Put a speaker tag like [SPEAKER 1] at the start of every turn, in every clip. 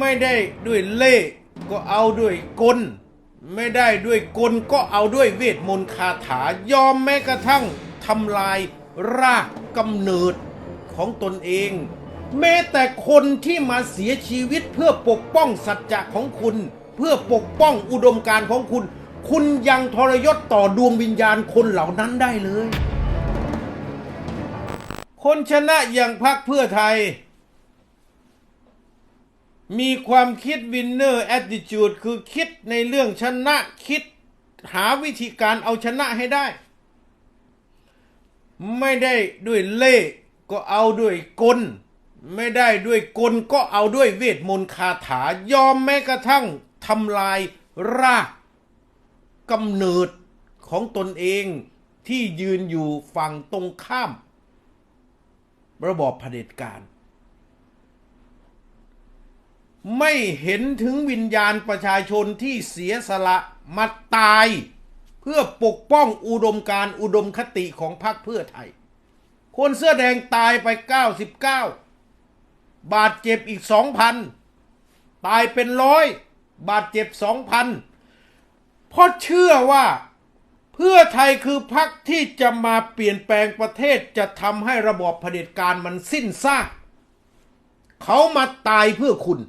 [SPEAKER 1] ไม่ได้ด้วยเล่ก็เอาด้วยกล ไม่ได้ด้วยกลก็เอาด้วยเวทมนต์คาถายอมแม้กระทั่งทำลายรากกำเนิดของตนเอง แม้แต่คนที่มาเสียชีวิตเพื่อปกป้องสัจจะของคุณ เพื่อปกป้องอุดมการณ์ของคุณ คุณยังทรยศต่อดวงวิญญาณคนเหล่านั้นได้เลย คนชนะอย่างพรรคเพื่อไทย มีความคิดวินเนอร์แอ t i จูดคือคิดในเรื่องชนะคิดหาวิธีการเอาชนะให้ได้ ไม่ได้ด้วยเล่ก็เอาด้วยกล ไม่ได้ด้วยกลก็เอาด้วยเวทมนต์คาถายอมแม้กระทั่งทำลายรากกำเนิดของตนเองที่ยืนอยู่ฝั่งตรงข้าม ระบอบเผด็จการ ไม่เห็นถึงวิญญาณประชาชนที่เสียสละมาตาย เพื่อปกป้องอุดมการอุดมคติของพรรคเพื่อไทย คนเสื้อแดงตายไป 99 บาดเจ็บอีก 2,000 ตายเป็นร้อยบาดเจ็บ 2,000เพราะเชื่อว่าเพื่อไทยคือพรรคที่จะมาเปลี่ยนแปลงประเทศจะทำให้ระบอบเผด็จการมันสิ้นซากเขามาตายเพื่อคุณ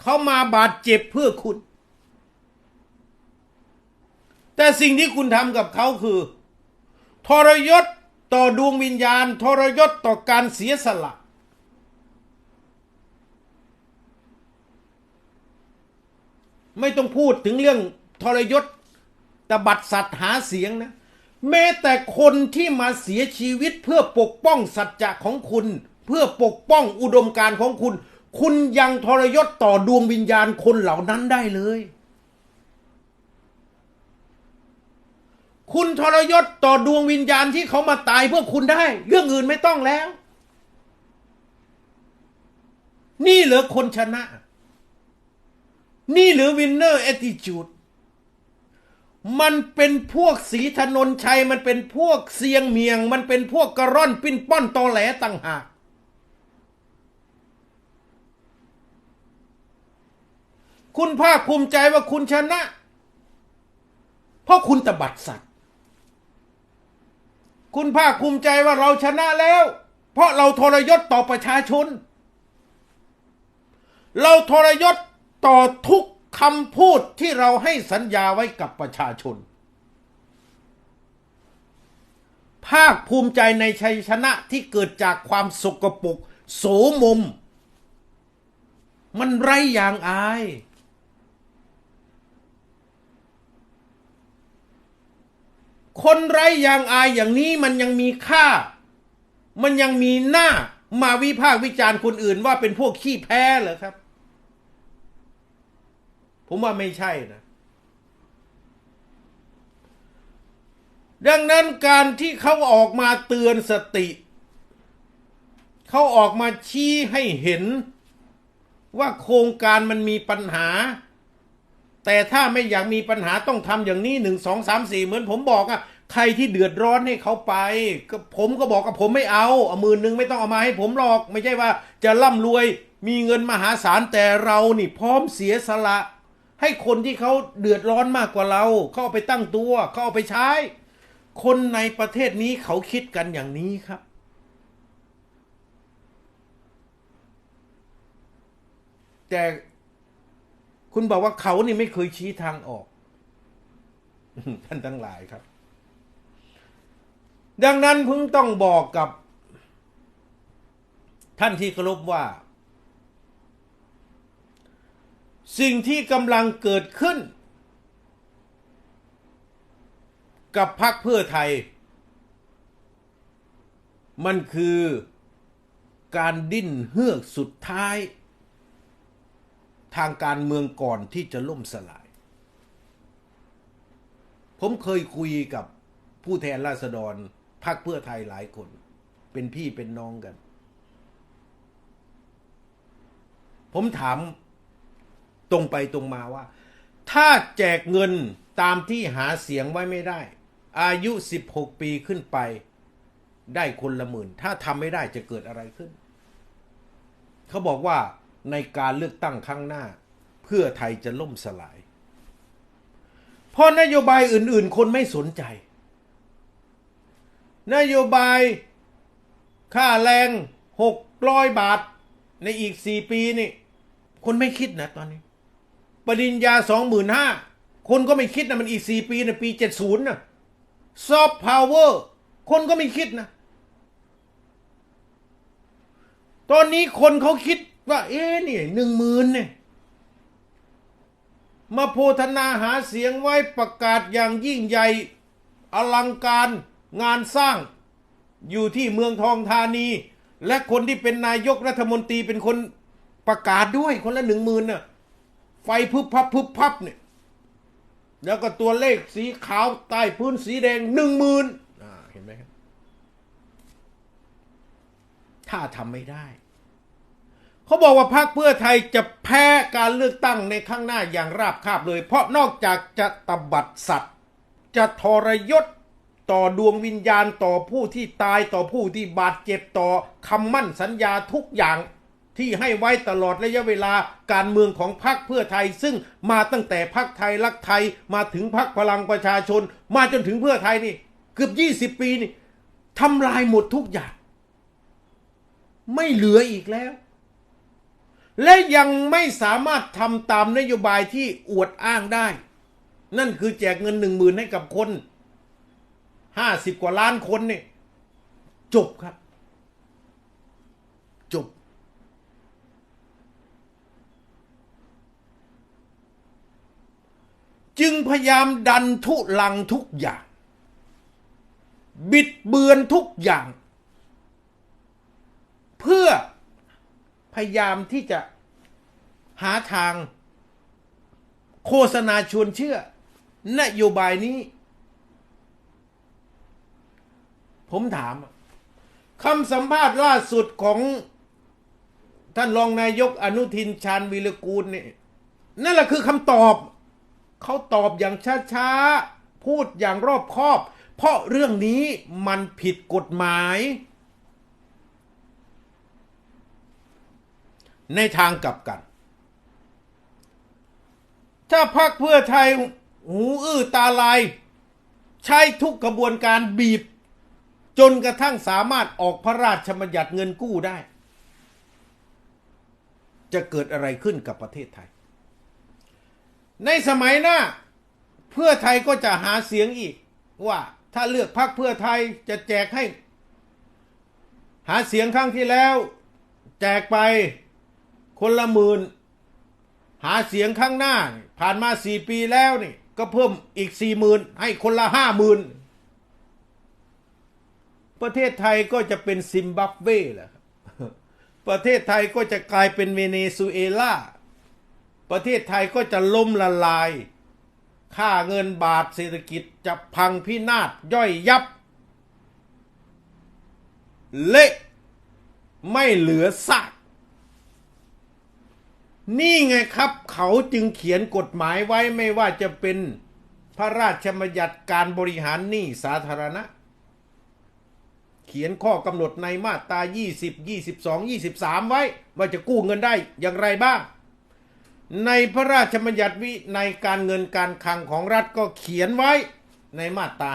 [SPEAKER 1] เขามาบาดเจ็บเพื่อคุณ แต่สิ่งที่คุณทำกับเขาคือ ทรยศต่อดวงวิญญาณ ทรยศต่อการเสียสละ ไม่ต้องพูดถึงเรื่องทรยศตบัดสัตว์หาเสียงนะ แม้แต่คนที่มาเสียชีวิตเพื่อปกป้องสัจจะของคุณ เพื่อปกป้องอุดมการของคุณ คุณยังทรยศต่อดวงวิญญาณคนเหล่านั้นได้เลย คุณทรยศต่อดวงวิญญาณที่เขามาตายเพื่อคุณได้ เรื่องอื่นไม่ต้องแล้ว นี่เหรอคนชนะ นี่หรือวินเนอร์ a t t i จูดมันเป็นพวกสีถนนชัย มันเป็นพวกเสียงเมียง มันเป็นพวกกระร่อนปิ้นป้อนตอแหลต่างหาก คุณภาคภูมิใจว่าคุณชนะ เพราะคุณตบัดสัตว์ คุณภาคภูมิใจว่าเราชนะแล้ว เพราะเราทรยศต่อประชาชน เราทรยศต่อทุกคำพูดที่เราให้สัญญาไว้กับประชาชน ภาคภูมิใจในชัยชนะที่เกิดจากความสกปรกโสมม มันไรอย่างอาย คนไร้ยางอายอย่างนี้มันยังมีค่า มันยังมีหน้ามาวิพากษ์วิจารณ์คนอื่นว่าเป็นพวกขี้แพ้เหรอครับ ผมว่าไม่ใช่นะ ดังนั้นการที่เขาออกมาเตือนสติ เขาออกมาชี้ให้เห็นว่าโครงการมันมีปัญหา แต่ถ้าไม่อยากมีปัญหาต้องทำอย่างนี้หนึ่งสองสามสี่เหมือนผมบอกอะใครที่เดือดร้อนให้เขาไปก็ผมก็บอกกับผมไม่เอาเอามื่นหนึ่งไม่ต้องเอามาให้ผมหรอก ไม่ใช่ว่าจะร่ำรวยมีเงินมหาศาลแต่เรานี่พร้อมเสียสละ ให้คนที่เขาเดือดร้อนมากกว่าเราเขาเอาไปตั้งตัวเขาเอาไปใช้ คนในประเทศนี้เขาคิดกันอย่างนี้ครับ แต่ คุณบอกว่าเขานี่ไม่เคยชี้ทางออก ท่านทั้งหลายครับ ดังนั้นเพิ่งต้องบอกกับ ท่านที่เคารพว่า สิ่งที่กำลังเกิดขึ้น กับพรรคเพื่อไทย มันคือการดิ้นเฮือกสุดท้าย ทางการเมืองก่อนที่จะล่มสลาย ผมเคยคุยกับผู้แทนราษฎรพรรคเพื่อไทยหลายคน เป็นพี่เป็นน้องกัน ผมถามตรงไปตรงมาว่า ถ้าแจกเงินตามที่หาเสียงไว้ไม่ได้ อายุ 16 ปีขึ้นไปได้คนละหมื่น ถ้าทำไม่ได้จะเกิดอะไรขึ้น เขาบอกว่า ในการเลือกตั้งครั้งหน้า เพื่อไทยจะล่มสลาย เพราะนโยบายอื่นๆ คนไม่สนใจ นโยบายค่าแรงหกร้อยบาทในอีกสี่ปีนี่ คนไม่คิดนะตอนนี้ ปริญญาสองหมื่นห้าคนก็ไม่คิดนะมันอีกสี่ปีนะปีเจ็ดศูนย์นะซอฟต์พาวเวอร์คนก็ไม่คิดนะ ตอนนี้คนเขาคิด ว่า เอ๊นี่หนึ่งหมื่นเนี่ยมาโพธนาหาเสียงไว้ประกาศอย่างยิ่งใหญ่อลังการงานสร้าง อยู่ที่เมืองทองธานี และคนที่เป็นนายกรัฐมนตรีเป็นคนประกาศด้วยคนละหนึ่งหมื่นน่ะไฟพึบพับพึบพับเนี่ยแล้วก็ตัวเลขสีขาวใต้พื้นสีแดงหนึ่งหมื่นเห็นไหมครับ ถ้าทำไม่ได้ เขาบอกว่าพรรคเพื่อไทยจะแพ้การเลือกตั้งในข้างหน้าอย่างราบคาบเลย เพราะนอกจากจะตบัดสัตว์ จะทรยศต่อดวงวิญญาณต่อผู้ที่ตายต่อผู้ที่บาดเจ็บต่อคำมั่นสัญญาทุกอย่างที่ให้ไว้ตลอดระยะเวลาการเมืองของพรรคเพื่อไทย ซึ่งมาตั้งแต่พรรคไทยรักไทยมาถึงพรรคพลังประชาชน มาจนถึงเพื่อไทยนี่ เกือบยี่สิบปีนี่ทำลายหมดทุกอย่าง ไม่เหลืออีกแล้ว และยังไม่สามารถทำตามนโยบายที่อวดอ้างได้ นั่นคือแจกเงินหนึ่งหมื่นให้กับคนห้าสิบกว่าล้านคนเนี่ยจบครับ จบ จึงพยายามดันทุลังทุกอย่าง บิดเบือนทุกอย่าง เพื่อ พยายามที่จะหาทางโฆษณาชวนเชื่อ นโยบายนี้ ผมถามคำสัมภาษณ์ล่าสุดของท่านรองนายกอนุทินชาญวีรกูลเนี่ยนั่นแหละคือคำตอบ เขาตอบอย่างช้าๆ พูดอย่างรอบคอบ เพราะเรื่องนี้มันผิดกฎหมาย ในทางกลับกัน ถ้าพักเพื่อไทยหูอื้อตาลาย ใช้ทุกกระบวนการบีบ จนกระทั่งสามารถออกพระราชบัญญัติเงินกู้ได้ จะเกิดอะไรขึ้นกับประเทศไทย ในสมัยหน้า เพื่อไทยก็จะหาเสียงอีกว่าถ้าเลือกพักเพื่อไทยจะแจกให้ หาเสียงครั้งที่แล้ว แจกไป คนละหมื่นหาเสียงข้างหน้า ผ่านมาสี่ปีแล้วนี่ ก็เพิ่มอีกสี่หมื่นให้คนละห้าหมื่นประเทศไทยก็จะเป็นซิมบับเวแหละประเทศไทยก็จะกลายเป็นเวเนซุเอลาประเทศไทยก็จะล่มละลาย ค่าเงินบาทเศรษฐกิจจะพังพินาศย่อยยับ เละไม่เหลือซาก นี่ไงครับเขาจึงเขียนกฎหมายไว้ไม่ว่าจะเป็นพระราชบัญญัติการบริหารหนี้สาธารณะ เขียนข้อกำหนดในมาตรา 20 22 23 ไว้ ว่าจะกู้เงินได้อย่างไรบ้าง ในพระราชบัญญัติวิในการเงินการคลังของรัฐก็เขียนไว้ในมาตรา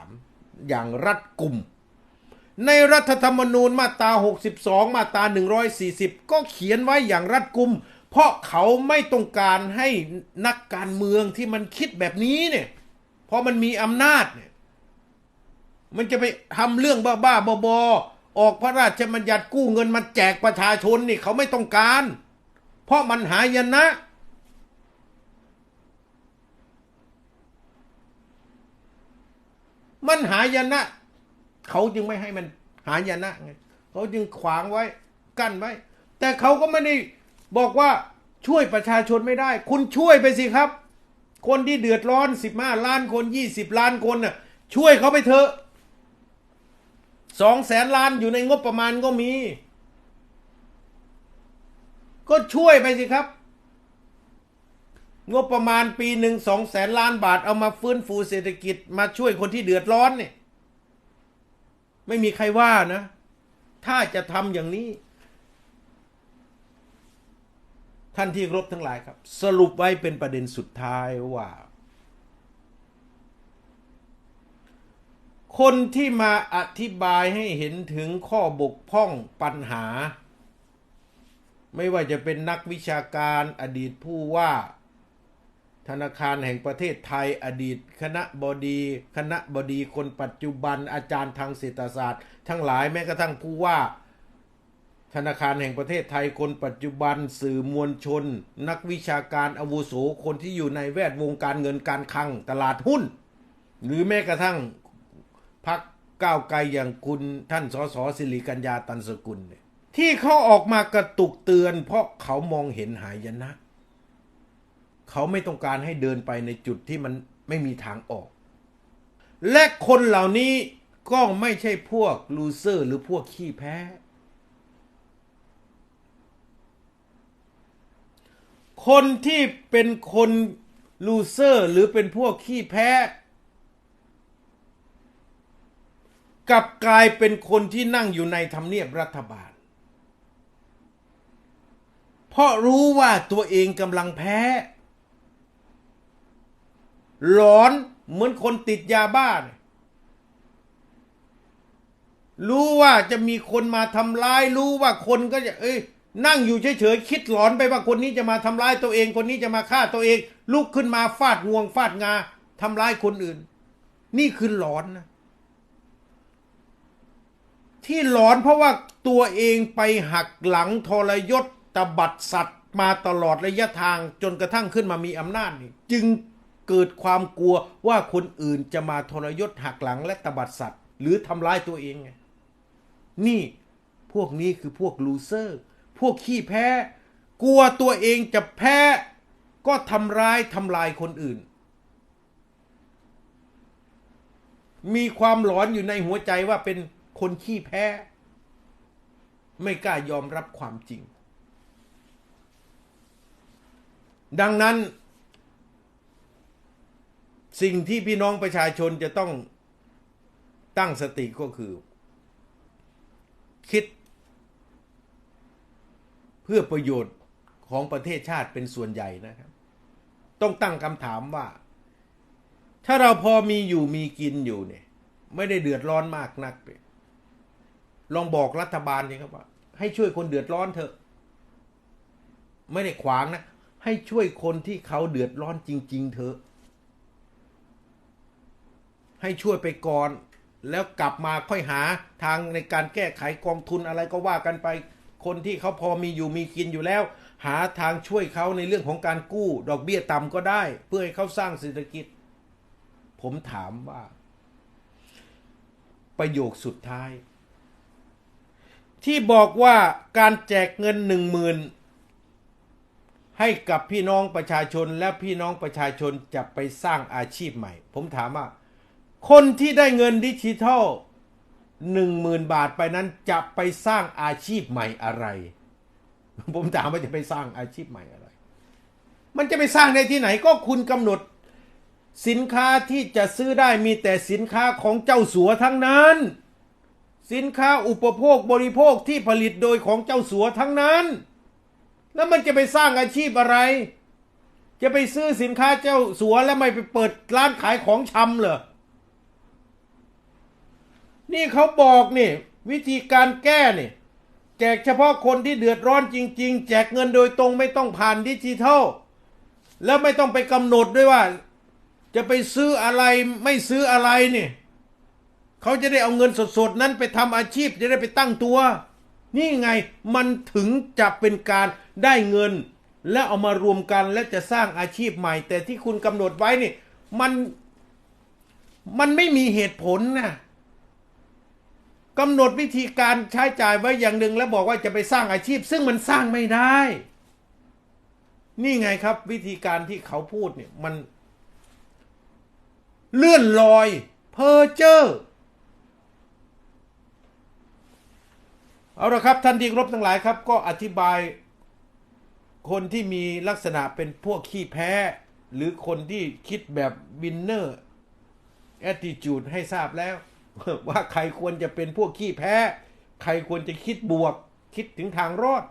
[SPEAKER 1] 53 อย่างรัดกุมในรัฐธรรมนูญมาตรา 62 มาตรา 140 ก็เขียนไว้อย่างรัดกุม เพราะเขาไม่ต้องการให้นักการเมืองที่มันคิดแบบนี้เนี่ย เพราะมันมีอำนาจเนี่ย มันจะไปทำเรื่องบ้าๆบอๆออกพระราชบัญญัติกู้เงินมาแจกประชาชนนี่เขาไม่ต้องการ เพราะมันหายนะ มันหายนะ เขาจึงไม่ให้มันหายนะไงเขาจึงขวางไว้ กั้นไว้ แต่เขาก็ไม่ได้ บอกว่าช่วยประชาชนไม่ได้ คุณช่วยไปสิครับ คนที่เดือดร้อนสิบล้านคนยี่สิบล้านคนน่ะช่วยเขาไปเถอะสองแสนล้านอยู่ในงบประมาณก็มี ก็ช่วยไปสิครับ งบประมาณปีหนึ่งสองแสนล้านบาทเอามาฟื้นฟูเศรษฐกิจมาช่วยคนที่เดือดร้อนเนี่ย ไม่มีใครว่านะ ถ้าจะทำอย่างนี้ ท่านที่รบทั้งหลายครับ สรุปไว้เป็นประเด็นสุดท้ายว่า คนที่มาอธิบายให้เห็นถึงข้อบกพร่องปัญหา ไม่ว่าจะเป็นนักวิชาการอดีตผู้ว่าธนาคารแห่งประเทศไทยอดีต คณะบดี คณะบดีคนปัจจุบันอาจารย์ทางเศรษฐศาสตร์ ทั้งหลายแม้กระทั่งผู้ว่า ธนาคารแห่งประเทศไทยคนปัจจุบันสื่อมวลชน นักวิชาการอาวุโสคนที่อยู่ในแวดวงการเงินการคลังตลาดหุ้น หรือแม้กระทั่งพักก้าวไกลอย่างคุณท่านสสสิริกัญญาตันสกุลเนี่ยที่เขาออกมากระตุกเตือน เพราะเขามองเห็นหายนะ เขาไม่ต้องการให้เดินไปในจุดที่มันไม่มีทางออก และคนเหล่านี้ก็ไม่ใช่พวกลูเซอร์ หรือพวกขี้แพ้ คนที่เป็นคนลูเซอร์หรือเป็นพวกขี้แพ้ กับกลายเป็นคนที่นั่งอยู่ในทำเนียบรัฐบาล เพราะรู้ว่าตัวเองกำลังแพ้ หลอนเหมือนคนติดยาบ้านรู้ว่าจะมีคนมาทำร้าย รู้ว่าคนก็จะ เอ้ย นั่งอยู่เฉยๆคิดหลอนไปว่าคนนี้จะมาทำร้ายตัวเอง คนนี้จะมาฆ่าตัวเอง ลุกขึ้นมาฟาดงวงฟาดงาทำร้ายคนอื่น นี่คือหลอนนะที่หลอนเพราะว่าตัวเองไปหักหลังทรยศตบัดสัตว์มาตลอดระยะทางจนกระทั่งขึ้นมามีอำนาจนี่จึงเกิดความกลัวว่าคนอื่นจะมาทรยศหักหลังและตบัดสัตว์ หรือทำร้ายตัวเองไงนี่พวกนี้คือพวกลูเซอร์ พวกขี้แพ้ กลัวตัวเองจะแพ้ ก็ทำร้ายทำลายคนอื่น มีความหลอนอยู่ในหัวใจว่าเป็นคนขี้แพ้ ไม่กล้ายอมรับความจริง ดังนั้น สิ่งที่พี่น้องประชาชนจะต้องตั้งสติก็คือ คิด พื่อประโยชน์ของประเทศชาติเป็นส่วนใหญ่นะครับ ต้องตั้งคำถามว่า ถ้าเราพอมีอยู่มีกินอยู่เนี่ย ไม่ได้เดือดร้อนมากนักเลยลองบอกรัฐบาลนี่ครับว่า ให้ช่วยคนเดือดร้อนเถอะ ไม่ได้ขวางนะ ให้ช่วยคนที่เขาเดือดร้อนจริง ๆ เถอะ ให้ช่วยไปก่อน แล้วกลับมาค่อยหาทางในการแก้ไขกองทุนอะไรก็ว่ากันไป คนที่เขาพอมีอยู่มีกินอยู่แล้ว หาทางช่วยเขาในเรื่องของการกู้ ดอกเบี้ยต่ำก็ได้ เพื่อให้เขาสร้างเศรษฐกิจ ผมถามว่า ประโยคสุดท้าย ที่บอกว่าการแจกเงินหนึ่งหมื่นให้กับพี่น้องประชาชนและพี่น้องประชาชนจะไปสร้างอาชีพใหม่ ผมถามว่า คนที่ได้เงินดิจิทัล หนึ่งหมื่นบาทไปนั้นจะไปสร้างอาชีพใหม่อะไร ผมถามว่าจะไปสร้างอาชีพใหม่อะไร มันจะไปสร้างได้ที่ไหนก็คุณกำหนด สินค้าที่จะซื้อได้มีแต่สินค้าของเจ้าสัวทั้งนั้น สินค้าอุปโภคบริโภคที่ผลิตโดยของเจ้าสัวทั้งนั้น แล้วมันจะไปสร้างอาชีพอะไร จะไปซื้อสินค้าเจ้าสัวแล้วไม่ไปเปิดร้านขายของชำเหรอ นี่เขาบอกนี่ วิธีการแก้นี่ แจกเฉพาะคนที่เดือดร้อนจริง ๆ แจกเงินโดยตรงไม่ต้องผ่านดิจิทัล แล้วไม่ต้องไปกำหนดด้วยว่า จะไปซื้ออะไรไม่ซื้ออะไรนี่เขาจะได้เอาเงินสดๆนั้นไปทำอาชีพจะได้ไปตั้งตัว นี่ไงมันถึงจะเป็นการได้เงิน แล้วเอามารวมกันและจะสร้างอาชีพใหม่ แต่ที่คุณกำหนดไว้นี่ มันมันไม่มีเหตุผลนะ กำหนดวิธีการใช้จ่ายไว้อย่างหนึ่งแล้วบอกว่าจะไปสร้างอาชีพ ซึ่งมันสร้างไม่ได้ นี่ไงครับ วิธีการที่เขาพูดเนี่ยมัน เลื่อนลอย เพอเจอร์เอาละครับท่านที่รบทั้งหลายครับ ก็อธิบาย คนที่มีลักษณะเป็นพวกขี้แพ้ หรือคนที่คิดแบบวินเนอร์แอตติจูดให้ทราบแล้ว ว่าใครควรจะเป็นพวกขี้แพ้ ใครควรจะคิดบวก คิดถึงทางรอด